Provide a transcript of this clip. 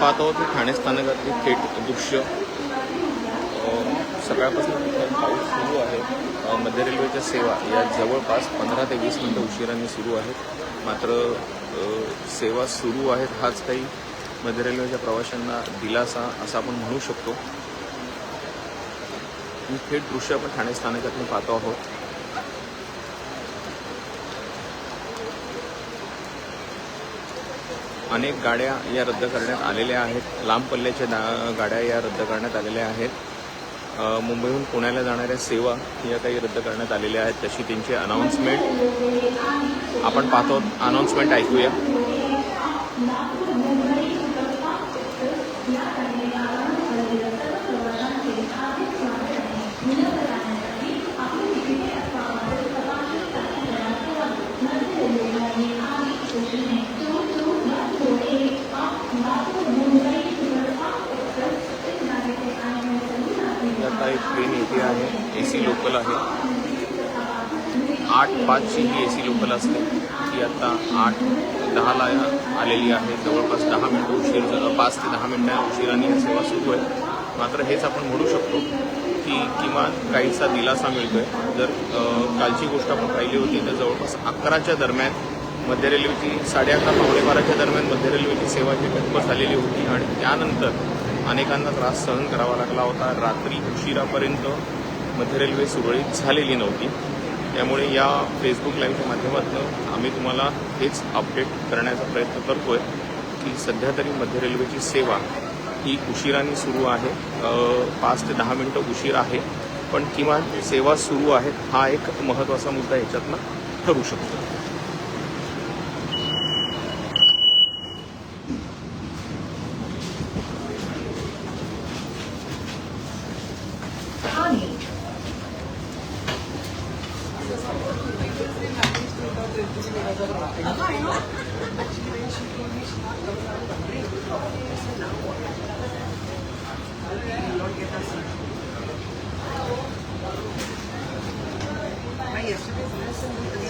पाहत आहोत की ठाणे स्थानकातली थेट दृश्य सकाळपासून पाऊस सुरू आहे. मध्य रेल्वेच्या सेवा या जवळपास पंधरा ते वीस मिनटं उशिराने सुरू आहेत. मात्र सेवा सुरू आहेत हाच काही मध्य रेल्वेच्या प्रवाशांना दिलासा असं आपण म्हणू शकतो. थेट दृश्य आपण ठाणे स्थानकातून पाहतो आहोत. अनेक गाड्या या रद्द करण्यात आलेल्या आहेत. लांब पल्ल्याच्या दा गाड्या या रद्द करण्यात आलेल्या आहेत. मुंबईहून पुण्याला जाणाऱ्या सेवा या काही रद्द करण्यात आलेल्या आहेत. तशी त्यांची अनाऊन्समेंट आपण पाहतो. अनाऊन्समेंट ऐकूया. ट्रेन येते आहे ए सी लोकल आहे आठ पाचची ही ए सी लोकल असते. ती आता आठ दहाला आलेली आहे. जवळपास दहा मिनटं उशीर पाच ते दहा मिनटं उशिराने ही सेवा सुरू आहे. मात्र हेच आपण म्हणू शकतो की किमान काहीसा दिलासा मिळतो आहे जर कालची गोष्ट आपण पाहिली होती तर जवळपास अकराच्या दरम्यान मध्य रेल्वेची साडे अकरा पावणे बाराच्या दरम्यान मध्य रेल्वेची सेवा ही ठप्प झालेली होती. आणि त्यानंतर अनेकांना त्रास सहन करावा लागला होता. रात्री उशिरापर्यंत मध्य रेल्वे सुरळीत झालेली नव्हती. त्यामुळे या फेसबुक लाईव्हच्या माध्यमातून आम्ही तुम्हाला हेच अपडेट करण्याचा प्रयत्न करतोय की सध्या तरी मध्य रेल्वेची सेवा ही उशिराने सुरू आहे. पाच ते दहा मिनटं उशीर आहे पण किमान सेवा सुरू आहे हा एक महत्त्वाचा मुद्दा याच्यातनं ठरू शकतो. My yesterday's lesson with the